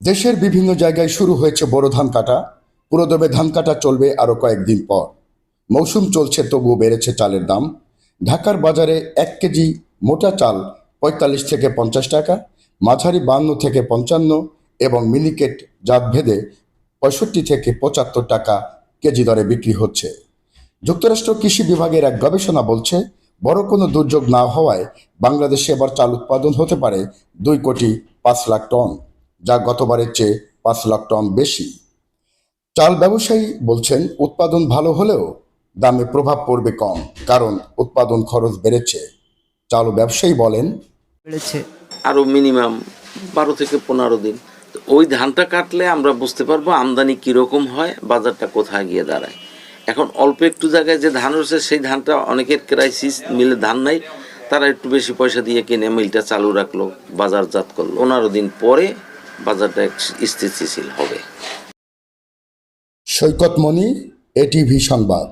দেশের বিভিন্ন জায়গায় শুরু হয়েছে বড় ধান কাটা। পুরোদমে ধান কাটা চলবে আরও কয়েকদিন পর। মৌসুম চলছে, তবুও বেড়েছে চালের দাম। ঢাকার বাজারে এক কেজি মোটা চাল পঁয়তাল্লিশ থেকে পঞ্চাশ টাকা, মাঝারি বান্ন থেকে পঞ্চান্ন এবং মিনিকেট জাত ভেদে পঁয়ষট্টি থেকে পঁচাত্তর টাকা কেজি দরে বিক্রি হচ্ছে। যুক্তরাষ্ট্র কৃষি বিভাগের এক গবেষণা বলছে, বড় কোনো দুর্যোগ না হওয়ায় বাংলাদেশে এবার চাল উৎপাদন হতে পারে দুই কোটি পাঁচ লাখ টন। যা গতবারের চেয়ে পাঁচ লাখ টন বেশি। চাল ব্যবসায়ী বলছেন উৎপাদন ভালো হলেও দামে প্রভাব পড়বে কম কারণ উৎপাদন খরচ বেড়েছে। চাল ব্যবসায়ী বলেন বেড়েছে। আরও মিনিমাম বারো থেকে পনেরো দিন। তো ওই ধানটা কাটলে আমরা বুঝতে পারব আমদানি কীরকম হয় বাজারটা কোথায় গিয়ে দাঁড়ায়। এখন অল্প একটু জায়গায় যে ধান রয়েছে সেই ধানটা অনেকের ক্রাইসিস মিলে ধান নাই তারা একটু বেশি পয়সা দিয়ে কিনে মিলটা চালু রাখল বাজারজাত করল। পনেরো দিন পরে বাজারটা স্থিতিশীল হবে। সৈকত মনি এটিভি সংবাদ।